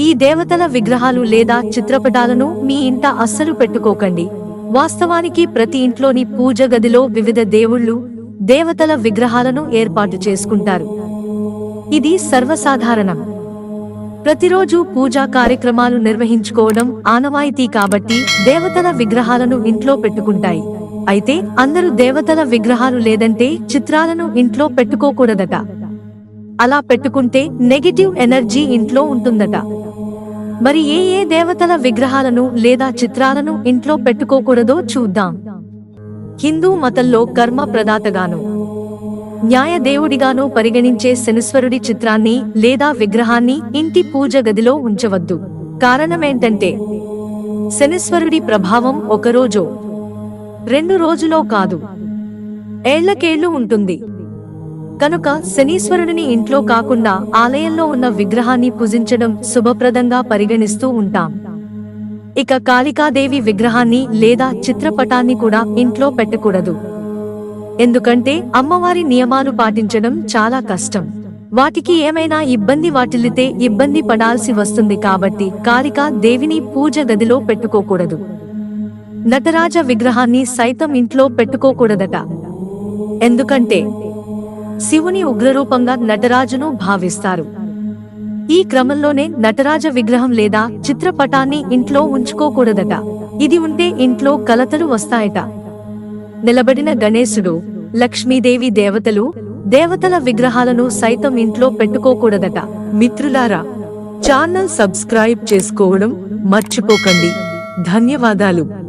ఈ దేవతల విగ్రహాలు లేదా చిత్రపటాలను మీ ఇంట అస్సలు పెట్టుకోకండి. వాస్తవానికి ప్రతి ఇంట్లోని పూజ గదిలో వివిధ దేవుళ్ళు దేవతల విగ్రహాలను ఏర్పాటు చేసుకుంటారు. ఇది సర్వసాధారణం. ప్రతిరోజు పూజా కార్యక్రమాలు నిర్వహించుకోవడం ఆనవాయితీ కాబట్టి దేవతల విగ్రహాలను ఇంట్లో పెట్టుకుంటాయి. అయితే అందరూ దేవతల విగ్రహాలు లేదంటే చిత్రాలను ఇంట్లో పెట్టుకోకూడదట. అలా పెట్టుకుంటే నెగిటివ్ ఎనర్జీ ఇంట్లో ఉంటుందట. మరి ఏ ఏ దేవతల విగ్రహాలను లేదా చిత్రాలను ఇంట్లో పెట్టుకోకూడదో చూద్దాం. హిందూ మతంలో కర్మ ప్రదాతగాను న్యాయదేవుడిగాను పరిగణించే శనిశ్వరుడి చిత్రాన్ని లేదా విగ్రహాన్ని ఇంటి పూజ గదిలో ఉంచవద్దు. కారణమేంటంటే శనిశ్వరుడి ప్రభావం ఒకరోజో రెండు రోజులో కాదు. ఏళ్ళకేళ్ళు ఉంటుంది. కనుక శనీశ్వరుడిని ఇంట్లో కాకుండా ఆలయంలో ఉన్న విగ్రహాన్ని పూజించడం శుభప్రదంగా పరిగణిస్తూ ఉంటాం. ఇక కాళికాదేవి విగ్రహాన్ని లేదా చిత్రపటాన్ని కూడా ఇంట్లో పెట్టకూడదు. ఎందుకంటే అమ్మవారి నియమాలు పాటించడం చాలా కష్టం. వాటికి ఏమైనా ఇబ్బంది వాటిల్లితే ఇబ్బంది పడాల్సి వస్తుంది కాబట్టి కాళికా దేవిని పూజ గదిలో పెట్టుకోకూడదు. నటరాజ విగ్రహాన్ని సైతం ఇంట్లో పెట్టుకోకూడదట. ఎందుకంటే శివుని ఉగ్రరూపంగా నటరాజును భావిస్తారు. ఈ క్రమంలోనే నటరాజ విగ్రహం లేదా చిత్రపటాన్ని ఇంట్లో ఉంచుకోకూడదట. ఇది ఉంటే ఇంట్లో కలతలు వస్తాయట. నిలబడిన గణేశుడు లక్ష్మీదేవి దేవతలు దేవతల విగ్రహాలను సైతం ఇంట్లో పెట్టుకోకూడదట. మిత్రులారా ఛానల్ సబ్స్క్రైబ్ చేసుకోవడం మర్చిపోకండి. ధన్యవాదాలు.